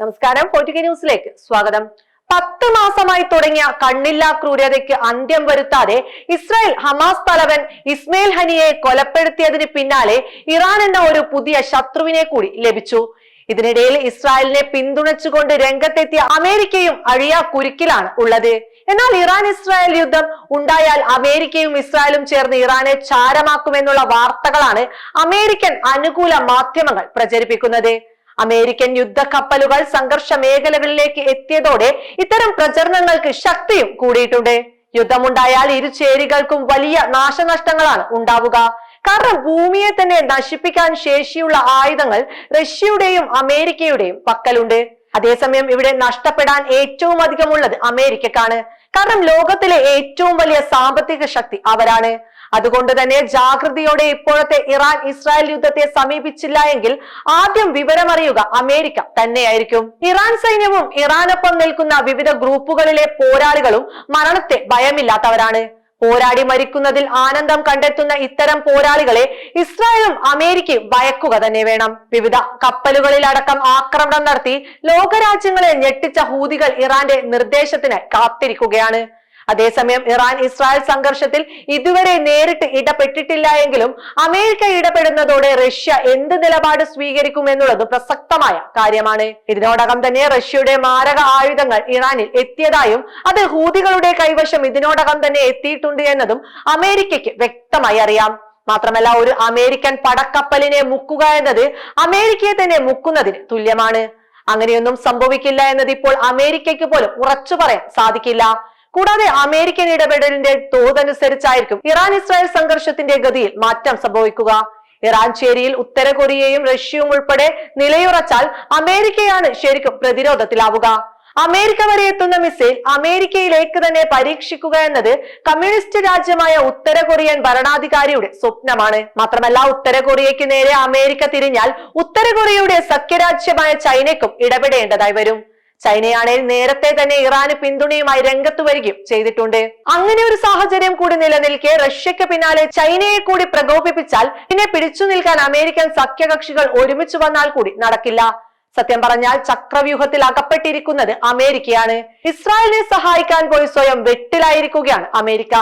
നമസ്കാരം. പൊറ്റുകി ന്യൂസിലേക്ക് സ്വാഗതം. പത്ത് മാസമായി തുടങ്ങിയ കണ്ണില്ലാ ക്രൂരതയ്ക്ക് അന്ത്യം വരുത്താതെ ഇസ്രായേൽ ഹമാസ് തലവൻ ഇസ്മയിൽ ഹനിയെ കൊലപ്പെടുത്തിയതിന് പിന്നാലെ ഇറാൻ എന്ന ഒരു പുതിയ ശത്രുവിനെ കൂടി ലഭിച്ചു. ഇതിനിടയിൽ ഇസ്രായേലിനെ പിന്തുണച്ചുകൊണ്ട് രംഗത്തെത്തിയ അമേരിക്കയും അഴിയാ കുരുക്കിലാണ് ഉള്ളത്. എന്നാൽ ഇറാൻ ഇസ്രായേൽ യുദ്ധം ഉണ്ടായാൽ അമേരിക്കയും ഇസ്രായേലും ചേർന്ന് ഇറാനെ ചാരമാക്കുമെന്നുള്ള വാർത്തകളാണ് അമേരിക്കൻ അനുകൂല മാധ്യമങ്ങൾ പ്രചരിപ്പിക്കുന്നത്. അമേരിക്കൻ യുദ്ധക്കപ്പലുകൾ സംഘർഷ മേഖലകളിലേക്ക് എത്തിയതോടെ ഇത്തരം പ്രചരണങ്ങൾക്ക് ശക്തിയും കൂടിയിട്ടുണ്ട്. യുദ്ധമുണ്ടായാൽ ഇരു ചേരികൾക്കും വലിയ നാശനഷ്ടങ്ങളാണ് ഉണ്ടാവുക. കാരണം ഭൂമിയെ തന്നെ നശിപ്പിക്കാൻ ശേഷിയുള്ള ആയുധങ്ങൾ റഷ്യയുടെയും അമേരിക്കയുടെയും പക്കലുണ്ട്. അതേസമയം ഇവിടെ നഷ്ടപ്പെടാൻ ഏറ്റവും അധികമുള്ളത് അമേരിക്കക്കാണ്. കാരണം ലോകത്തിലെ ഏറ്റവും വലിയ സാമ്പത്തിക ശക്തി അവരാണ്. അതുകൊണ്ട് തന്നെ ജാഗ്രതയോടെ ഇപ്പോഴത്തെ ഇറാൻ ഇസ്രായേൽ യുദ്ധത്തെ സമീപിച്ചില്ല എങ്കിൽ ആദ്യം വിവരമറിയുക അമേരിക്ക തന്നെയായിരിക്കും. ഇറാൻ സൈന്യവും ഇറാനൊപ്പം നിൽക്കുന്ന വിവിധ ഗ്രൂപ്പുകളിലെ പോരാളികളും മരണത്തെ ഭയമില്ലാത്തവരാണ്. പോരാടി മരിക്കുന്നതിൽ ആനന്ദം കണ്ടെത്തുന്ന ഇത്തരം പോരാളികളെ ഇസ്രായേലും അമേരിക്കയും ഭയക്കുക തന്നെ വേണം. വിവിധ കപ്പലുകളിലടക്കം ആക്രമണം നടത്തി ലോകരാജ്യങ്ങളെ ഞെട്ടിച്ച ഹൂതികൾ ഇറാന്റെ നിർദ്ദേശത്തിന് കാത്തിരിക്കുകയാണ്. അതേസമയം ഇറാൻ ഇസ്രായേൽ സംഘർഷത്തിൽ ഇതുവരെ നേരിട്ട് ഇടപെട്ടിട്ടില്ല എങ്കിലും അമേരിക്ക ഇടപെടുന്നതോടെ റഷ്യ എന്ത് നിലപാട് സ്വീകരിക്കും എന്നുള്ളത് പ്രസക്തമായ കാര്യമാണ്. ഇതിനോടകം തന്നെ റഷ്യയുടെ മാരക ആയുധങ്ങൾ ഇറാനിൽ എത്തിയതായും അത് ഹൂതികളുടെ കൈവശം ഇതിനോടകം തന്നെ എത്തിയിട്ടുണ്ട് എന്നതും അമേരിക്കയ്ക്ക് വ്യക്തമായി അറിയാം. മാത്രമല്ല ഒരു അമേരിക്കൻ പടക്കപ്പലിനെ മുക്കുക എന്നത് അമേരിക്കയെ തന്നെ മുക്കുന്നതിന് തുല്യമാണ്. അങ്ങനെയൊന്നും സംഭവിക്കില്ല എന്നത് ഇപ്പോൾ അമേരിക്കയ്ക്ക് പോലും ഉറച്ചു പറയാൻ സാധിക്കില്ല. കൂടാതെ അമേരിക്കൻ ഇടപെടലിന്റെ തോതനുസരിച്ചായിരിക്കും ഇറാൻ ഇസ്രായേൽ സംഘർഷത്തിന്റെ ഗതിയിൽ മാറ്റം സംഭവിക്കുക. ഇറാൻ ചേരിയിൽ ഉത്തര കൊറിയയും റഷ്യയും ഉൾപ്പെടെ നിലയുറച്ചാൽ അമേരിക്കയാണ് ശരിക്കും പ്രതിരോധത്തിലാവുക. അമേരിക്ക വരെ എത്തുന്ന മിസൈൽ അമേരിക്കയിലേക്ക് തന്നെ പരീക്ഷിക്കുക എന്നത് കമ്മ്യൂണിസ്റ്റ് രാജ്യമായ ഉത്തര കൊറിയൻ ഭരണാധികാരിയുടെ സ്വപ്നമാണ്. മാത്രമല്ല ഉത്തര കൊറിയയ്ക്ക് നേരെ അമേരിക്ക തിരിഞ്ഞാൽ ഉത്തര കൊറിയയുടെ സഖ്യരാജ്യമായ ചൈനയ്ക്കും ഇടപെടേണ്ടതായി വരും. ചൈനയാണെങ്കിൽ നേരത്തെ തന്നെ ഇറാന് പിന്തുണയുമായി രംഗത്ത് വരികയും ചെയ്തിട്ടുണ്ട്. അങ്ങനെ ഒരു സാഹചര്യം കൂടി നിലനിൽക്കെ റഷ്യക്ക് പിന്നാലെ ചൈനയെ കൂടി പ്രകോപിപ്പിച്ചാൽ പിന്നെ പിടിച്ചു നിൽക്കാൻ അമേരിക്കൻ സഖ്യകക്ഷികൾ ഒരുമിച്ച് വന്നാൽ കൂടി നടക്കില്ല. സത്യം പറഞ്ഞാൽ ചക്രവ്യൂഹത്തിൽ അകപ്പെട്ടിരിക്കുന്നത് അമേരിക്കയാണ്. ഇസ്രായേലിനെ സഹായിക്കാൻ പോയി സ്വയം വെട്ടിലായിരിക്കുകയാണ് അമേരിക്ക.